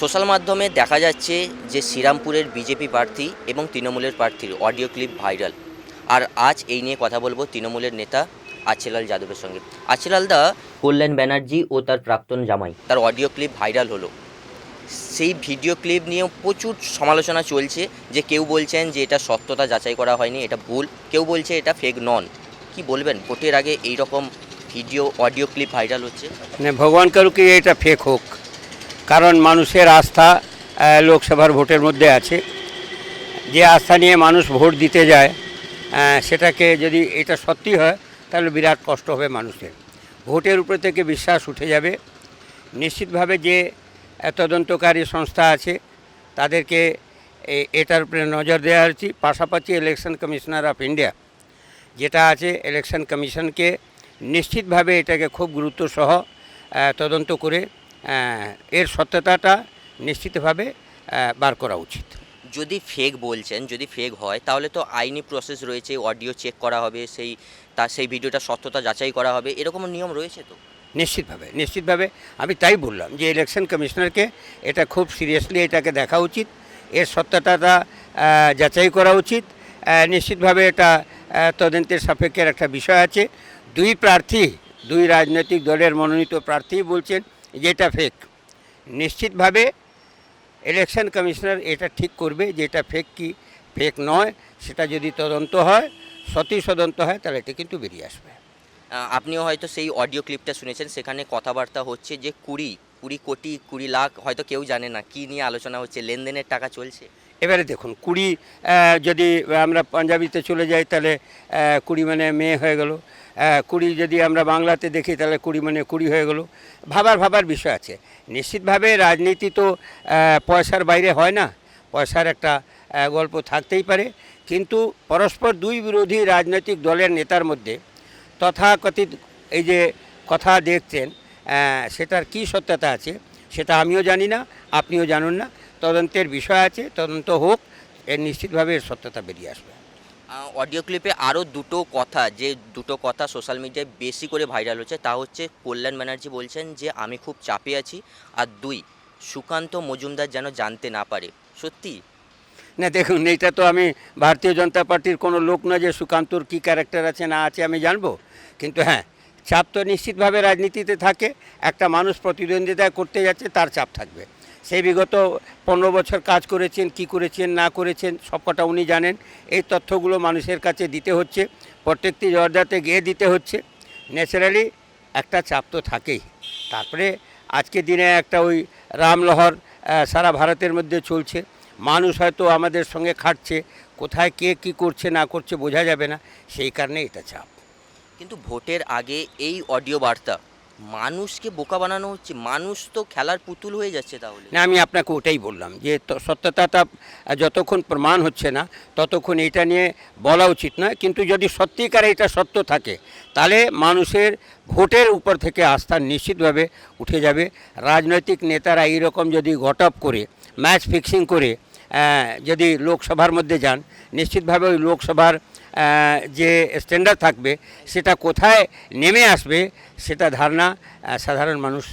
Social মাধ্যমে দেখা যাচ্ছে যে শ্রীরামপুরের বিজেপি প্রার্থী এবং তৃণমূলের প্রার্থীর অডিও ক্লিপ ভাইরাল। আর আজ এই নিয়ে কথা বলব তৃণমূলের নেতা আছেলাল যাদবের সঙ্গে। আছেলাল দা, কল্যাণ ব্যানার্জি ও তার প্রাক্তন জামাই, তার অডিও ক্লিপ ভাইরাল হলো। সেই ভিডিও ক্লিপ নিয়েও প্রচুর সমালোচনা চলছে যে কেউ বলছেন যে এটা সত্যতা যাচাই করা হয়নি, এটা ভুল। কেউ বলছে এটা ফেক নন। কি বলবেন? ভোটের আগে এই রকম ভিডিও, অডিও ক্লিপ ভাইরাল হচ্ছে? ভগবান করুক এটা ফেক হোক। কারণ মানুষের আস্থা লোকসভার ভোটের মধ্যে আছে। যে আস্থা নিয়ে মানুষ ভোট দিতে যায় সেটাকে যদি এটা সত্যি হয়, তাহলে বিরাট কষ্ট হবে মানুষের। ভোটের উপর থেকে বিশ্বাস উঠে যাবে। নিশ্চিতভাবে যে তদন্তকারী সংস্থা আছে, তাদেরকে এটার উপরে নজর দেওয়া উচিত পাশাপাশি ইলেকশন কমিশনার অফ ইন্ডিয়া যেটা আছে ইলেকশন কমিশনকে নিশ্চিতভাবে এটাকে খুব গুরুত্ব সহ তদন্ত করে এর সত্যতাটা নিশ্চিতভাবে বার করা উচিত। যদি ফেক বলছেন যদি ফেক হয় তাহলে তো আইনি প্রসেস রয়েছে অডিও চেক করা হবে সেই তা সেই ভিডিওটা সত্যতা যাচাই করা হবে এরকম নিয়ম রয়েছে তো? নিশ্চিতভাবে নিশ্চিতভাবে আমি তাই বললাম যে ইলেকশন কমিশনারকে এটা খুব সিরিয়াসলি এটাকে দেখা উচিত এর সত্যতাটা যাচাই করা উচিত নিশ্চিতভাবে এটা তদন্তের সাপেক্ষের একটা বিষয় আছে। দুই প্রার্থী দুই রাজনৈতিক দলের মনোনীত প্রার্থী বলছেন যে এটা ফেক নিশ্চিতভাবে ইলেকশন কমিশনার এটা ঠিক করবে যে এটা ফেক কি ফেক নয়, সেটা যদি তদন্ত হয়, সতী তদন্ত হয়, তাহলে এটা কিন্তু বেরিয়ে আসবে। আপনিও হয়তো সেই অডিও ক্লিপটা শুনেছেন, সেখানে কথাবার্তা হচ্ছে যে কুড়ি কুড়ি কোটি, কুড়ি লাখ, হয়তো কেউ জানে না, কি নিয়ে আলোচনা হচ্ছে, লেনদেনের টাকা চলছে? এবারে দেখুন, কুড়ি যদি আমরা পাঞ্জাবিতে চলে যাই, তাহলে কুড়ি মানে মেয়ে হয়ে গেল। কুড়ি যদি আমরা বাংলাতে দেখি, তাহলে কুড়ি মানে কুড়ি হয়ে গেল। ভাবার ভাবার বিষয় আছে। নিশ্চিতভাবে রাজনীতি তো পয়সার বাইরে হয় না। পয়সার একটা গল্প থাকতেই পারে। কিন্তু পরস্পর দুই বিরোধী রাজনৈতিক দলের নেতার মধ্যে তথাকথিত এই যে কথা দেখছেন সেটার কি সত্যতা আছে? সেটা আমিও জানি না আপনিও জানুন না। তদন্তের বিষয় আছে তদন্ত হোক এর নিশ্চিতভাবে এর সত্যতা বেরিয়ে আসবে। অডিও ক্লিপে আরও দুটো কথা যে দুটো কথা সোশ্যাল মিডিয়ায় বেশি করে ভাইরাল হচ্ছে তা হচ্ছে কল্যাণ ব্যানার্জি বলছেন যে আমি খুব চাপে আছি। আর দুই সুকান্ত মজুমদার যেন জানতে না পারে। সত্যি? না দেখুন এইটা তো আমি ভারতীয় জনতা পার্টির কোনো লোক না যে সুকান্তর কী ক্যারেক্টার আছে না আছে আমি জানব। কিন্তু হ্যাঁ চাপ তো নিশ্চিতভাবে রাজনীতিতে থাকে, একটা মানুষ প্রতিদ্বন্দ্বিতা করতে যাচ্ছে, তার চাপ থাকবে। সেই বিগত পনেরো বছর কাজ করেছেন, কি করেছেন, না করেছেন সবকটা উনি জানেন। এই তথ্যগুলো মানুষের কাছে দিতে হচ্ছে, প্রত্যেকটি জর্দাতে গিয়ে দিতে হচ্ছে। ন্যাচারালি একটা চাপ তো থাকেই। তারপরে আজকে দিনে একটা ওই রামলহর সারা ভারতের মধ্যে চলছে। মানুষ হয়তো আমাদের সঙ্গে খাটছে, কোথায় কে কি করছে, না করছে বোঝা যাবে না। সেই কারণে এটা চাপ। কিন্তু ভোটের আগে এই অডিও বার্তা। মানুষকে বোকা বানানো হচ্ছে। মানুষ তো খেলার পুতুল হয়ে যাচ্ছে তাহলে। না, আমি আপনাকে ওটাই বললাম যে সত্যতাটা যতক্ষণ প্রমাণ হচ্ছে না, ততক্ষণ এটা নিয়ে বলা উচিত নয়। কিন্তু যদি সত্যিকার এটা সত্য থাকে, তাহলে মানুষের ভোটের উপর থেকে আস্থা নিশ্চিতভাবে উঠে যাবে। রাজনৈতিক নেতারা এইরকম যদি গটপ করে, ম্যাচ ফিক্সিং করে যদি লোকসভার মধ্যে যান, নিশ্চিতভাবে ওই লোকসভার যে স্ট্যান্ডার্ড থাকবে সেটা কোথায় নেমে আসবে সেটা ধারণা সাধারণ মানুষ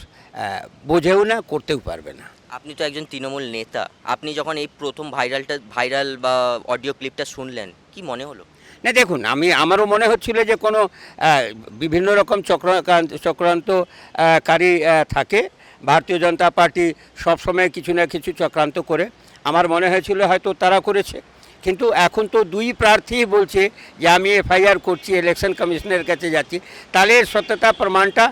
বোঝেও না করতেও পারবে না। আপনি তো একজন তৃণমূল নেতা। আপনি যখন এই প্রথম ভাইরালটা ভাইরাল বা অডিও ক্লিপটা শুনলেন কি মনে হলো? না দেখুন আমি আমারও মনে হচ্ছিল যে কোনো বিভিন্ন রকম চক্রান্ত চক্রান্তকারী থাকে। ভারতীয় জনতা পার্টি সবসময় কিছু না কিছু চক্রান্ত করে। আমার মনে হয়েছিল হয়তো তারা করেছে। কিন্তু এখন তো দুই প্রার্থী বলছে যে আমি এফআইআর করছি ইলেকশন কমিশনের কাছে যাচ্ছি। তাহলে এর সত্যতা প্রমাণটা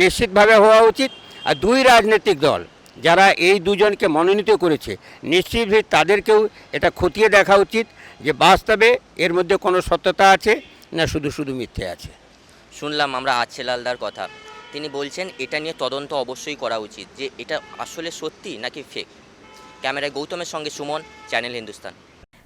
নিশ্চিতভাবে হওয়া উচিত। আর দুই রাজনৈতিক দল যারা এই দুজনকে মনোনীত করেছে নিশ্চিতভাবে তাদেরকেও এটা খতিয়ে দেখা উচিত যে বাস্তবে এর মধ্যে কোনো সত্যতা আছে না শুধু শুধু মিথ্যে আছে। শুনলাম আমরা আছেলালদার কথা। তিনি বলছেন, এটা নিয়ে তদন্ত অবশ্যই করা উচিত যে এটা আসলে সত্যি নাকি ফেক ক্যামেরায় গৌতমের সঙ্গে সুমন, চ্যানেল হিন্দুস্তান।